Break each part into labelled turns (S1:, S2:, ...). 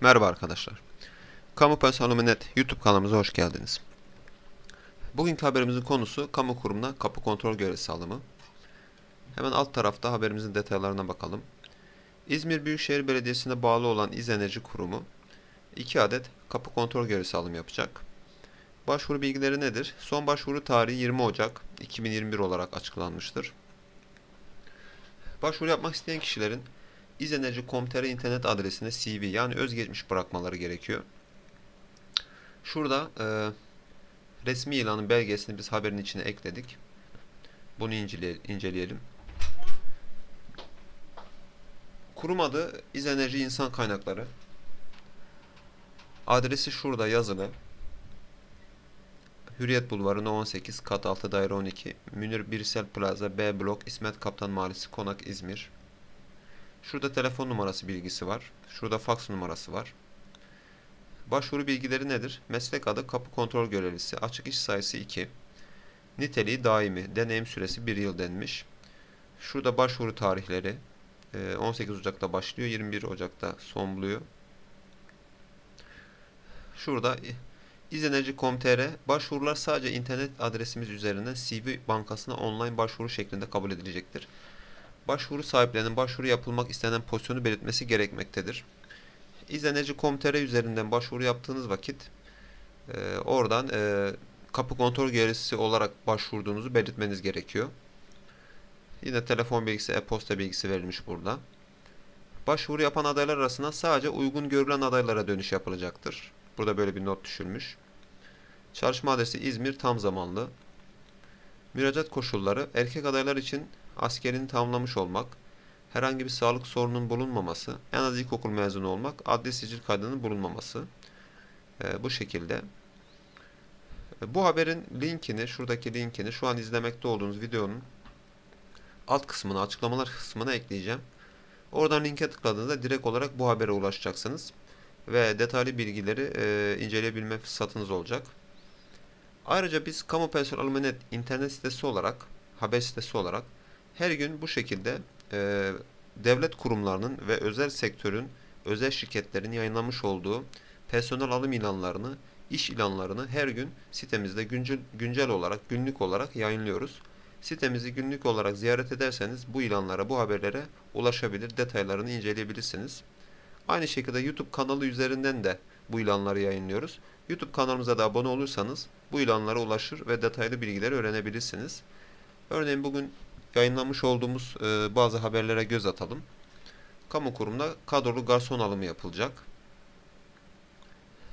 S1: Merhaba arkadaşlar. Kamu Personeli Net YouTube kanalımıza hoş geldiniz. Bugünkü haberimizin konusu kamu kurumuna kapı kontrol görevlisi alımı. Hemen alt tarafta haberimizin detaylarına bakalım. İzmir Büyükşehir Belediyesi'ne bağlı olan İz Enerji Kurumu 2 adet kapı kontrol görevlisi alımı yapacak. Başvuru bilgileri nedir? Son başvuru tarihi 20 Ocak 2021 olarak açıklanmıştır. Başvuru yapmak isteyen kişilerin izenerji.com.tr internet adresine CV yani özgeçmiş bırakmaları gerekiyor. Şurada e, resmi ilanın belgesini biz haberin içine ekledik. Bunu incele- inceleyelim. Kurum adı İzenerji İnsan Kaynakları. Adresi şurada yazılı. Hürriyet Bulvarı No 18 Kat 6 Daire 12 Münir Birsel Plaza B Blok İsmet Kaptan Mahallesi Konak İzmir Şurada telefon numarası bilgisi var. Şurada faks numarası var. Başvuru bilgileri nedir? Meslek adı kapı kontrol görevlisi. Açık iş sayısı 2. Niteliği daimi. Deneyim süresi 1 yıl denmiş. Şurada başvuru tarihleri. e, 18 Ocak'ta başlıyor. 21 Ocak'ta son buluyor. Şurada izenerji.com.tr başvurular sadece internet adresimiz üzerinden CV bankasına online başvuru şeklinde kabul edilecektir başvuru sahiplerinin başvuru yapılmak istenen pozisyonu belirtmesi gerekmektedir. İzleneci.com.tr üzerinden başvuru yaptığınız vakit e, oradan e, kapı kontrol görevlisi olarak başvurduğunuzu belirtmeniz gerekiyor. Yine telefon bilgisi, e-posta bilgisi verilmiş burada. Başvuru yapan adaylar arasında sadece uygun görülen adaylara dönüş yapılacaktır. Burada böyle bir not düşülmüş. Çalışma adresi İzmir tam zamanlı. Müracaat koşulları erkek adaylar için askerini tamamlamış olmak, herhangi bir sağlık sorunun bulunmaması, en az ilkokul mezunu olmak, adli sicil kaydının bulunmaması. Ee, bu şekilde. Ee, Bu haberin linkini, şuradaki linkini şu an izlemekte olduğunuz videonun alt kısmına, açıklamalar kısmına ekleyeceğim. Oradan linke tıkladığınızda direkt olarak bu habere ulaşacaksınız. Ve detaylı bilgileri e, inceleyebilme fırsatınız olacak. Ayrıca biz Kamu Personel Net internet sitesi olarak, haber sitesi olarak her gün bu şekilde e, devlet kurumlarının ve özel sektörün, özel şirketlerin yayınlamış olduğu personel alım ilanlarını, iş ilanlarını her gün sitemizde güncel, güncel olarak, günlük olarak yayınlıyoruz. Sitemizi günlük olarak ziyaret ederseniz bu ilanlara, bu haberlere ulaşabilir, detaylarını inceleyebilirsiniz. Aynı şekilde YouTube kanalı üzerinden de bu ilanları yayınlıyoruz. YouTube kanalımıza da abone olursanız bu ilanlara ulaşır ve detaylı bilgileri öğrenebilirsiniz. Örneğin bugün yayınlamış olduğumuz e, bazı haberlere göz atalım. Kamu kurumunda kadrolu garson alımı yapılacak.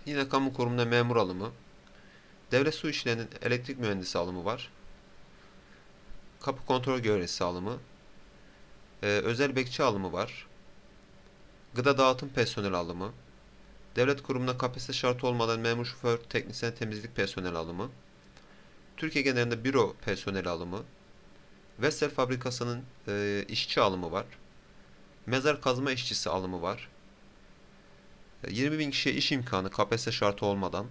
S1: Yine kamu kurumunda memur alımı. Devlet su işlerinin elektrik mühendisi alımı var. Kapı kontrol görevlisi alımı. E, özel bekçi alımı var. Gıda dağıtım personel alımı. Devlet kurumuna KPSS şartı olmadan memur şoför, teknisyen temizlik personel alımı. Türkiye genelinde büro personel alımı. Vestel fabrikasının e, işçi alımı var. Mezar kazma işçisi alımı var. E, 20 bin kişiye iş imkanı KPSS şartı olmadan.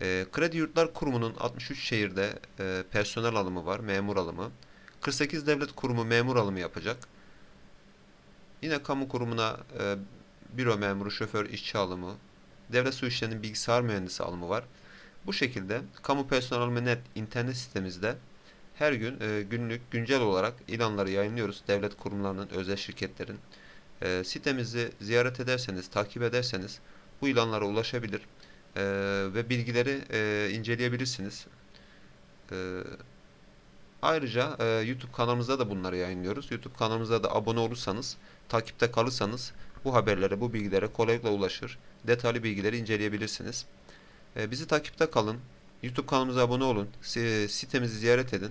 S1: E, Kredi Yurtlar Kurumu'nun 63 şehirde e, personel alımı var, memur alımı. 48 devlet kurumu memur alımı yapacak. Yine kamu kurumuna e, büro memuru, şoför, işçi alımı, devlet su işlerinin bilgisayar mühendisi alımı var. Bu şekilde kamu personel alımı net internet sitemizde her gün e, günlük güncel olarak ilanları yayınlıyoruz. Devlet kurumlarının, özel şirketlerin. E, sitemizi ziyaret ederseniz, takip ederseniz bu ilanlara ulaşabilir e, ve bilgileri e, inceleyebilirsiniz. E, ayrıca e, YouTube kanalımızda da bunları yayınlıyoruz. YouTube kanalımıza da abone olursanız, takipte kalırsanız bu haberlere, bu bilgilere kolaylıkla ulaşır. Detaylı bilgileri inceleyebilirsiniz. E, bizi takipte kalın. YouTube kanalımıza abone olun. Si- Sitemizi ziyaret edin.